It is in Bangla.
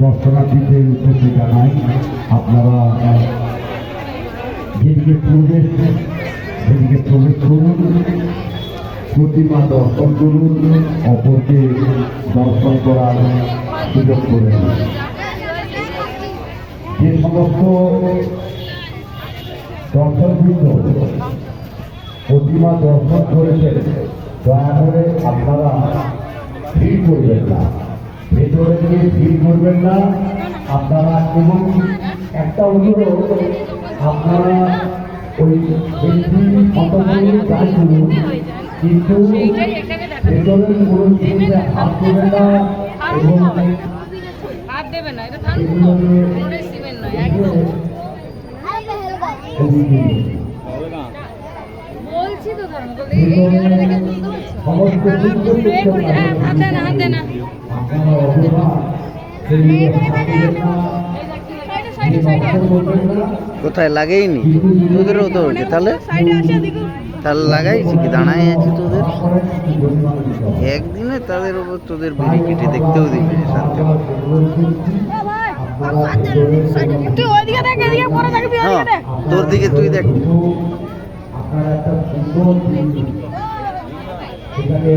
দর্শনার্থীদের উদ্দেশ্যে জানাই, আপনারা যেদিকে প্রবেশ, সেদিকে প্রবেশ করুন, প্রতিমা দর্শন করুন, অপরকে দর্শন করার সুযোগ করে যে সমস্ত দর্শকবৃন্দ প্রতিমা দর্শন করেছেন, দয়া করে আপনারা ভিড় করবেন না। ভেতরে গিয়ে ভিড় করবেন না। আপনারা এবং একটা অনুরোধ আপনারা ওই ব্যক্তি অন্তর্ভুক্ত যাই করুন কিন্তু ভেতরের কোনো জিনিসে হাত দেবেন না এবং হাত দেবে না এটা নয় একদম। কোথায় লাগাইনি? তোদেরও তো হয়েছে তাহলে? তাহলে লাগাইছি কি? দাঁড়াই আছে তোদের? একদিনে তাদের উপর তোদের বিড়ি কেটে দেখতেও দিবি শান্তি হ্যাঁ তোর দিকে তুই দেখ। আপনারা একটা সুন্দর সেখানে